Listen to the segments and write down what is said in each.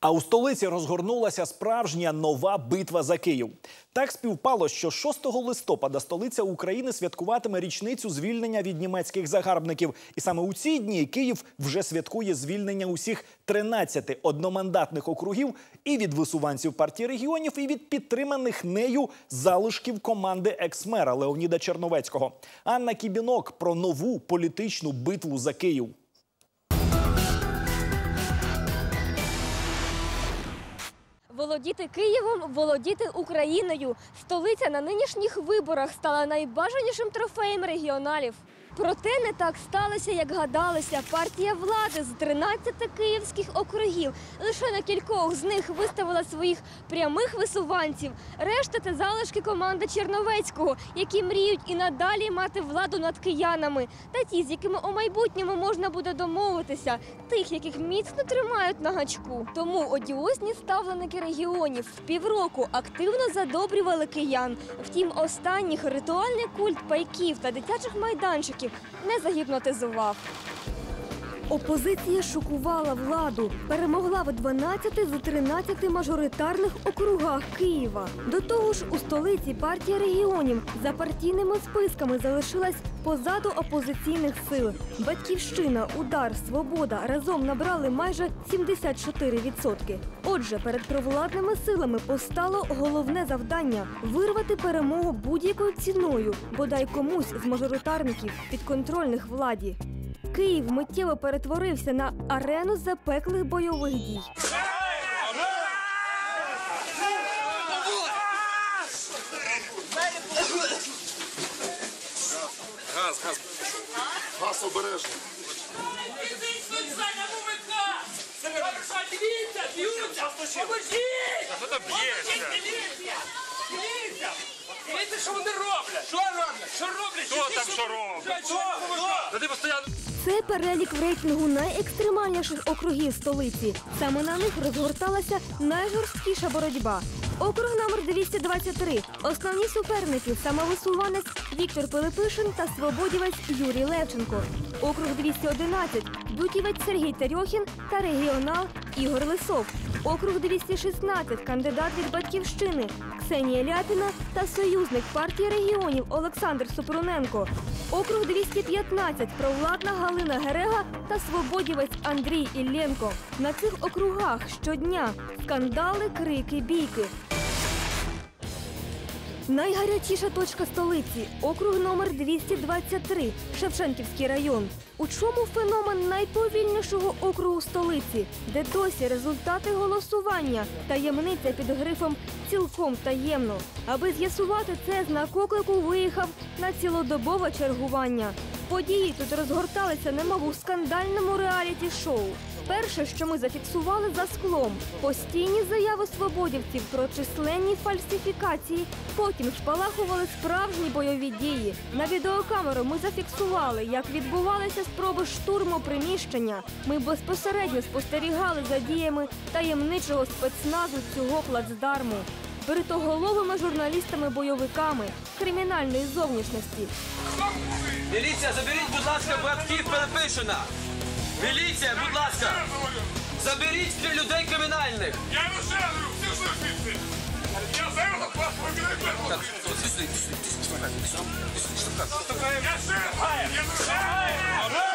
А у столиці розгорнулася справжня нова битва за Київ. Так співпало, що 6 листопада столиця України святкуватиме річницю звільнення від німецьких загарбників. І саме у ці дні Київ вже святкує звільнення усіх 13 одномандатних округів і від висуванців партії регіонів, і від підтриманих нею залишків команди екс-мера Леоніда Черновецького. Анна Кібінок про нову політичну битву за Київ. Володіти Києвом, володіти Україною. Столиця на нинішніх виборах стала найбажанішим трофеєм регіоналів. Проте не так сталося, як гадалося. Партія влади з 13 київських округів лише на кількох з них виставила своїх прямих висуванців. Решта це залишки команди Черновецького, які мріють і надалі мати владу над киянами, та ті, з якими у майбутньому можна буде домовитися, тих, яких міцно тримають на гачку. Тому одіозні ставленики регіонів півроку активно задобрювали киян. Втім, останніх ритуальний культ пайків та дитячих майданчиків не загіпнотизував. Опозиція шокувала владу, перемогла в 12 з 13 мажоритарних округах Києва. До того ж, у столиці партія регіонів за партійними списками залишилась позаду опозиційних сил. Батьківщина, удар, свобода разом набрали майже 74%. Отже, перед провладними силами постало головне завдання вирвати перемогу будь-якою ціною, бодай комусь з мажоритарників підконтрольних владі. Київ миттєво перетворився на арену запеклих бойових дій. Газ, газ. Газ обережно. Дивіться, б'ються! Поможіть! Хто там б'ється? Дивіться, що вони роблять! Що роблять? Що роблять? Хто там що робить? Та ти постійно Це перелік в рейтингу найекстремальніших округів столиці. Саме на них розгорталася найжорсткіша боротьба. Округ номер 223. Основні суперники самовисуванець Віктор Пилипишин та свободівець Юрій Левченко. Округ 211. Дутівець Сергій Терьохін та регіонал Ігор Лисов. Округ 216. Кандидат від батьківщини Ксенія Ляпіна та союзник партії регіонів Олександр Супруненко. Округ 215. Провладна Галина Герега та свободівець Андрій Ілленко. На цих округах щодня скандали, крики, бійки. Найгарячіша точка столиці округ номер 223, Шевченківський район. У чому феномен найповільнішого округу столиці, де досі результати голосування, таємниця під грифом цілком таємно. Аби з'ясувати це, знак оклику виїхав на цілодобове чергування. Події тут розгорталися, немов у скандальному реаліті-шоу. Перше, що ми зафіксували за склом, постійні заяви свободівців про численні фальсифікації. Потім спалахували справжні бойові дії. На відеокамеру ми зафіксували, як відбувалися спроби штурму приміщення. Ми безпосередньо спостерігали за діями таємничого спецназу цього плацдарму. Бритоголовими журналістами-бойовиками кримінальної зовнішності. Міліція, заберіть, будь ласка, братків Пилипишина. Міліція, будь ласка, заберіть людей кримінальних. Я говорю, всі ж звідси. Я зараз вас от сюди, сюди, сюди. Я ще я ще.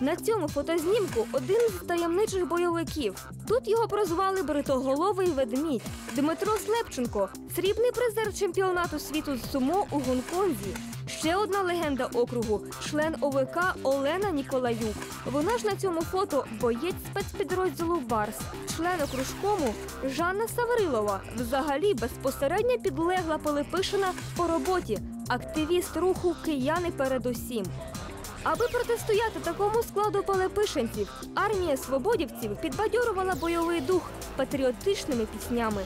На цьому фотознімку один з таємничих бойовиків. Тут його прозвали Бритоголовий ведмідь Дмитро Слепченко, срібний призер чемпіонату світу з сумо у Гонконзі. Ще одна легенда округу член ОВК Олена Ніколаюк. Вона ж на цьому фото боєць спецпідрозділу Барс, член окружкому Жанна Саврилова. Взагалі безпосередньо підлегла Пилипишина по роботі. Активіст руху кияни передусім. Аби протистояти такому складу палепишенців, армія свободівців підбадьорувала бойовий дух патріотичними піснями.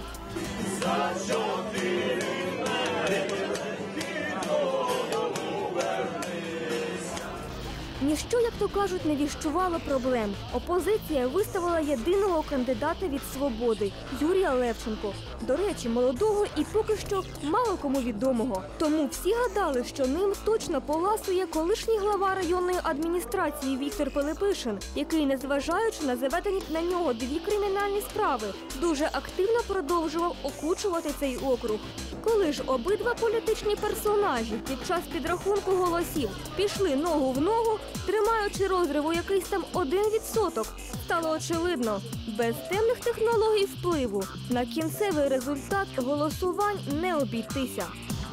Ніщо, як то кажуть, не віщувало проблем. Опозиція виставила єдиного кандидата від свободи Юрія Левченко. До речі, молодого і поки що мало кому відомого. Тому всі гадали, що ним точно поласує колишній глава районної адміністрації Віктор Пилипишин, який, незважаючи на заведені на нього дві кримінальні справи, дуже активно продовжував окучувати цей округ. Коли ж обидва політичні персонажі під час підрахунку голосів пішли ногу в ногу, тримаючи розриву якийсь там один відсоток, стало очевидно, без темних технологій впливу на кінцевий результат голосувань не обійтися.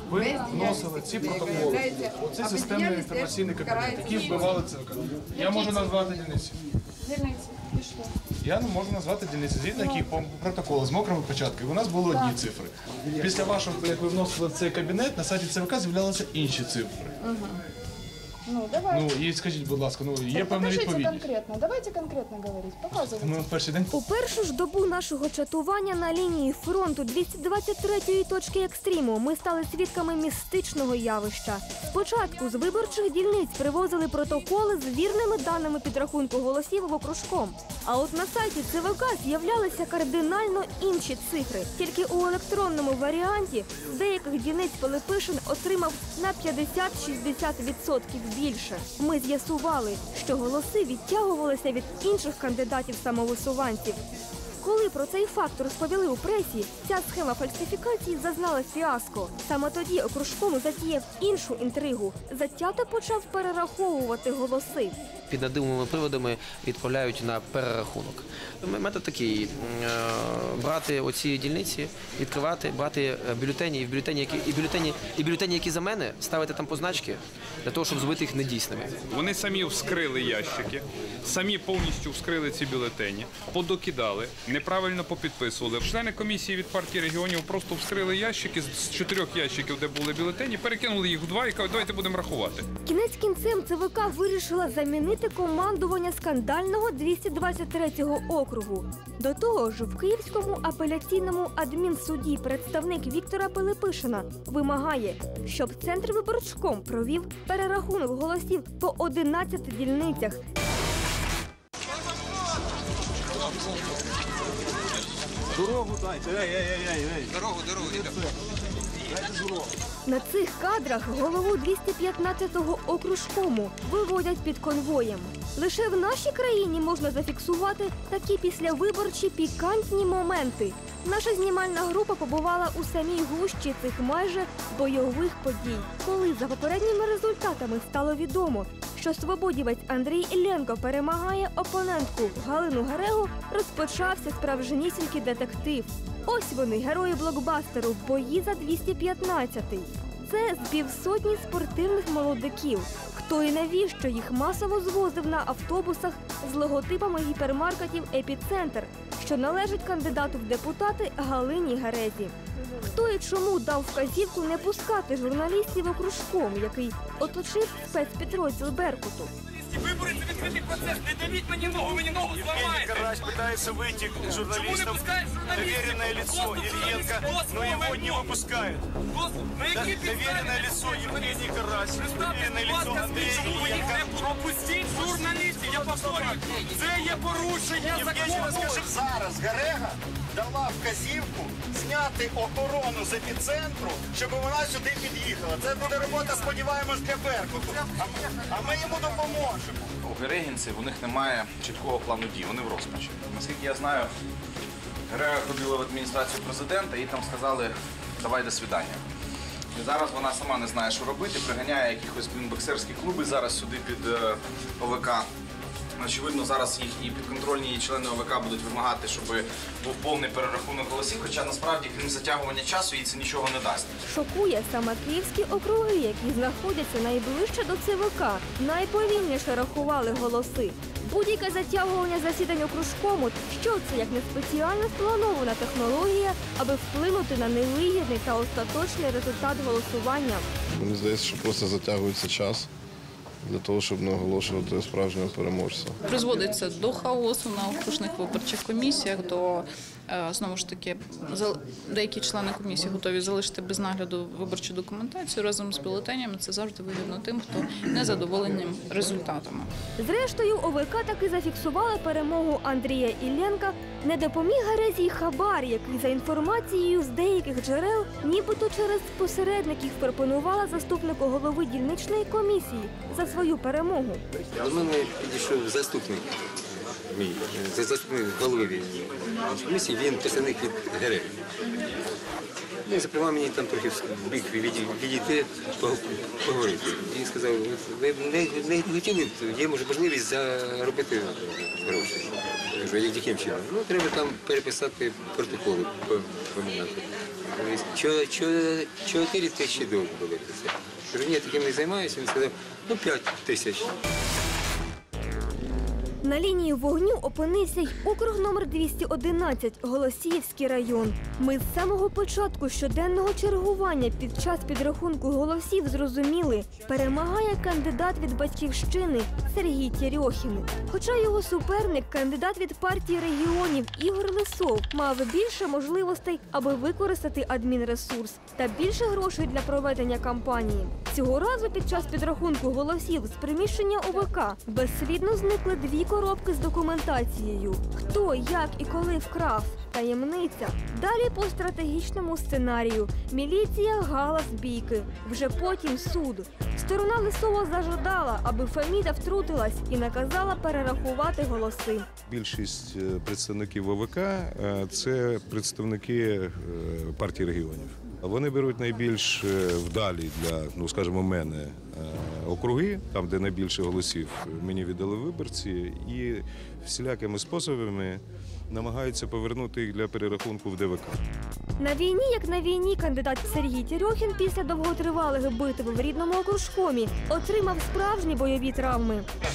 Ви вносили ці протоколи. Оце системний інформаційний кабінет, який вбивали ЦВК. Я можу назвати дільниці. Я не можу назвати дільниці, згідно яких по протоколу з мокрими початками. У нас були одні цифри. Після вашого, як ви вносили в цей кабінет, на сайті ЦВК з'являлися інші цифри. Ну, давай. Ну і скажіть, будь ласка, ну є Так певна покажите відповідність. конкретно. Давайте конкретно говорить. Показывайте. Ми в перший день У першу ж добу нашого чатування на лінії фронту 223-ї точки екстриму ми стали свідками містичного явища. Спочатку з виборчих дільниць привозили протоколи з вірними даними підрахунку голосів в окружком. А от на сайті ЦВК з'являлися кардинально інші цифри. Тільки у електронному варіанті з деяких дільниць Пилипишин отримав на 50-60% більше. Ми з'ясували, що голоси відтягувалися від інших кандидатів самовисуванців. Коли про цей факт розповіли у пресі, ця схема фальсифікації зазнала фіаско. Саме тоді окружком затіяв іншу інтригу. Затято почав перераховувати голоси. Під надумовими приводами відправляють на перерахунок. Метод такий: е, брати оці дільниці, відкривати, брати е, бюлетені і в бюлетені, які і бюлетені, і бюлетені, які за мене, ставити там позначки для того, щоб зробити їх недійсними. Вони самі вскрили ящики, самі повністю вскрили ці бюлетені, подокидали, неправильно попідписували. Члени комісії від партії регіонів просто вскрили ящики з чотирьох ящиків, де були бюлетені, перекинули їх в два і кажуть, давайте будемо рахувати. Кінець кінцем ЦВК вирішила замінити командування скандального 223-го округу. До того ж, в Київському апеляційному адмінсуді представник Віктора Пилипишина вимагає, щоб центр виборчком провів перерахунок голосів по 11 дільницях. На цих кадрах голову 215-го окружкому виводять під конвоєм. Лише в нашій країні можна зафіксувати такі післявиборчі пікантні моменти. Наша знімальна група побувала у самій гущі цих майже бойових подій, коли за попередніми результатами стало відомо, що свободівець Андрій Ілленко перемагає опонентку Галину Гарегу, розпочався справжнісінький детектив. Ось вони, герої блокбастеру Бої за 215-й. Це з півсотні спортивних молодиків. Хто і навіщо їх масово звозив на автобусах з логотипами гіпермаркетів Епіцентр, що належить кандидату в депутати Галині Гарезі. Хто і чому дав вказівку не пускати журналістів окружком, який оточив спецпідрозділ Беркуту Вибори це відкритий процес. Не давіть мені ногу, мені ногу зламаєте. Карась пытается выйти к Чому не журналистам. пускають журналістів? Доверенное лицо Доступ Ильенко, журналістів, но его доступ не вимог. выпускают. Доступ. На Да- якій підставі Доверенное не лицо пускають Евгений журналістів? Карась, Представте, доверенное будь лицо ласка, Андрей чому ви їх Ильенко. не пропустіть журналістів? Я повторюю, це є порушення Євгеній, закону. розкажи. Зараз Герега дала вказівку зняти охорону з епіцентру, щоб вона сюди під'їхала. Це буде робота, сподіваємось, для Беркуту. А ми, йому допоможемо. У Герегінців у них немає чіткого плану дій, вони в розпачі. Наскільки я знаю, Герега ходила в адміністрацію президента і там сказали давай до свидання. І зараз вона сама не знає, що робити, приганяє якихось боксерські клуби зараз сюди під е, ОВК. Очевидно, зараз їх і підконтрольні її члени ОВК будуть вимагати, щоб був повний перерахунок голосів, хоча насправді, крім затягування часу, їй це нічого не дасть. Шокує саме київські округи, які знаходяться найближче до ЦВК. Найповільніше рахували голоси. Будь-яке затягування засідань окружкому, що це як не спеціально спланована технологія, аби вплинути на невигідний та остаточний результат голосування. Мені здається, що просто затягується час. Для того, щоб не оголошувати справжнього переможця. призводиться до хаосу на окружних виборчих комісіях, до знову ж таки деякі члени комісії готові залишити без нагляду виборчу документацію разом з бюлетенями. Це завжди вигідно тим, хто не задоволений результатами. Зрештою, ОВК таки зафіксували перемогу Андрія Ілленка. Не допоміг Герезій Хабар, який за інформацією з деяких джерел, нібито через посередників пропонувала заступнику голови дільничної комісії за свою перемогу. До мене підійшов заступник мій, заступник голови комісії, він представник від ГРЕ. Він запропонував мені там трохи в бік відійти, поговорити. Він сказав, ви не, не хотіли, є може, можливість заробити гроші. Я кажу, як яким чином? Ну, треба там переписати протоколи, по- поміняти. Чо- чо- Чотири тисячі доларів були це. Кажу, ні, я таким не займаюся. Він сказав, ну, п'ять тисяч. На лінії вогню опинився й округ номер 211 Голосіївський район. Ми з самого початку щоденного чергування під час підрахунку голосів зрозуміли, перемагає кандидат від батьківщини Сергій Тєрьохін. Хоча його суперник, кандидат від партії регіонів Ігор Лисов, мав більше можливостей, аби використати адмінресурс та більше грошей для проведення кампанії. Цього разу під час підрахунку голосів з приміщення ОВК безслідно зникли дві коробки з документацією. Хто, як і коли вкрав? Таємниця. Далі по стратегічному сценарію. Міліція галас бійки. Вже потім суд. Сторона Лисова зажадала, аби Феміда втрутилась і наказала перерахувати голоси. Більшість е, представників ОВК е, це представники е, партії регіонів. Вони беруть найбільш е, вдалі для, ну скажімо, мене е, округи, там де найбільше голосів мені віддали виборці, і всілякими способами намагаються повернути їх для перерахунку в ДВК. На війні, як на війні, кандидат Сергій Тєрьохін після довготривалих битв в рідному окружкомі отримав справжні бойові травми. Та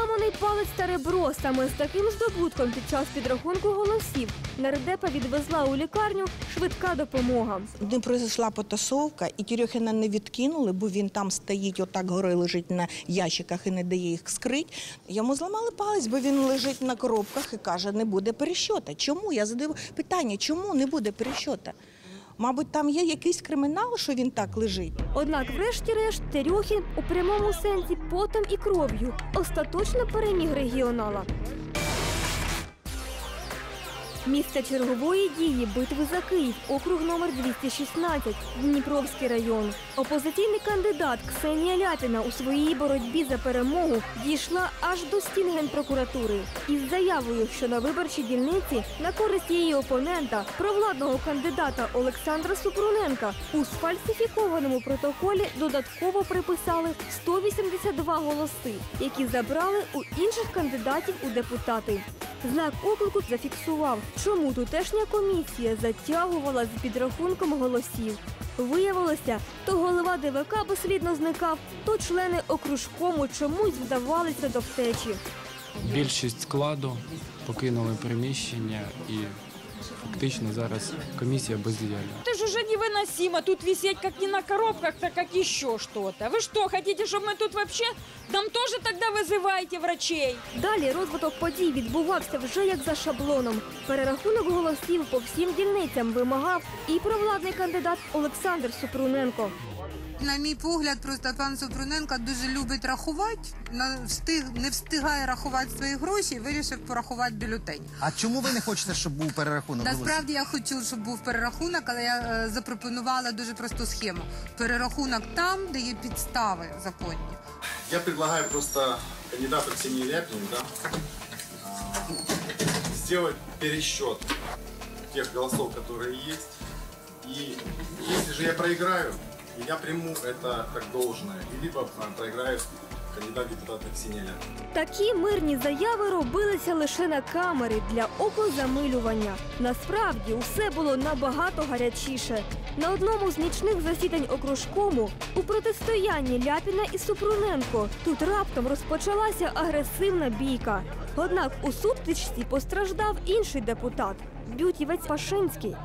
Зламаний палець та ребро саме з таким здобутком під час підрахунку голосів нардепа відвезла у лікарню швидка допомога. Не пройшла потасовка, і Тірьохіна не відкинули, бо він там стоїть, отак горою лежить на ящиках і не дає їх скрить. Йому зламали палець, бо він лежить на коробках і каже, не буде перещота. Чому? Я задаю питання, чому не буде перещота? Мабуть, там є якийсь кримінал, що він так лежить. Однак, врешті-решт, Терюхін у прямому сенсі потом і кров'ю остаточно переміг регіонала. Місце чергової дії битви за Київ, округ номер 216, Дніпровський район. Опозиційний кандидат Ксенія Ляпіна у своїй боротьбі за перемогу дійшла аж до стін генпрокуратури із заявою, що на виборчій дільниці на користь її опонента, провладного кандидата Олександра Супруненка, у сфальсифікованому протоколі додатково приписали 182 голоси, які забрали у інших кандидатів у депутати. Знак оклику зафіксував, чому тутешня комісія затягувала з підрахунком голосів. Виявилося, то голова ДВК безслідно зникав, то члени окружкому чомусь вдавалися до втечі. Більшість складу покинули приміщення і фактично зараз комісія бездіяльна. Это же уже невыносимо. Тут висеть как не на коробках, так как еще что-то. Вы что, хотите, чтобы мы тут вообще... Нам тоже тогда вызывайте врачей? Далі розвиток подій відбувався вже як за шаблоном. Перерахунок голосів по всім дільницям вимагав і провладний кандидат Олександр Супруненко. На мій погляд, просто пан Супруненко дуже любить рахувати, встиг, не встигає рахувати свої гроші і вирішив порахувати бюлетень. А чому ви не хочете, щоб був перерахунок? Насправді я хочу, щоб був перерахунок, але я е, запропонувала дуже просту схему. Перерахунок там, де є підстави законні. Я предлагаю просто кандидату Ксении Ляпине, да, сделать пересчет тех голосов, которые есть. И если же я проиграю, я приму это как должное. И либо проиграю кандидат Ксенія Ляпіна. Такі мирні заяви робилися лише на камери для окозамилювання. Насправді усе було набагато гарячіше. На одному з нічних засідань окружкому у протистоянні Ляпіна і Супруненко тут раптом розпочалася агресивна бійка. Однак у сутичці постраждав інший депутат Бютівець Пашинський.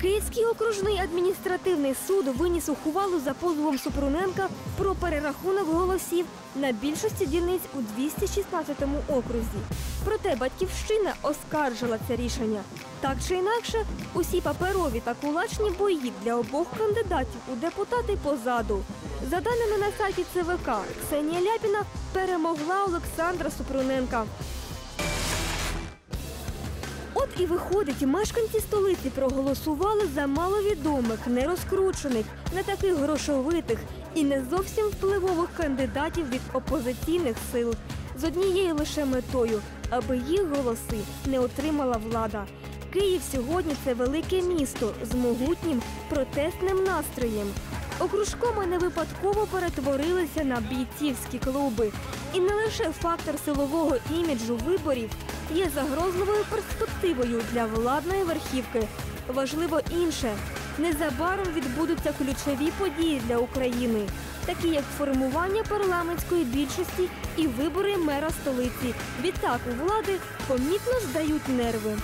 Київський окружний адміністративний суд виніс ухвалу за позовом Супруненка про перерахунок голосів на більшості дільниць у 216 окрузі. Проте батьківщина оскаржила це рішення. Так чи інакше, усі паперові та кулачні бої для обох кандидатів у депутати позаду. За даними на сайті ЦВК, Ксенія Ляпіна перемогла Олександра Супруненка. От і виходить, мешканці столиці проголосували за маловідомих, нерозкручених, не таких грошовитих і не зовсім впливових кандидатів від опозиційних сил з однією лише метою, аби їх голоси не отримала влада. Київ сьогодні це велике місто з могутнім протестним настроєм. Окружкоми не випадково перетворилися на бійцівські клуби. І не лише фактор силового іміджу виборів є загрозливою перспективою для владної верхівки. Важливо інше. Незабаром відбудуться ключові події для України, такі як формування парламентської більшості і вибори мера столиці. Відтак у влади помітно здають нерви.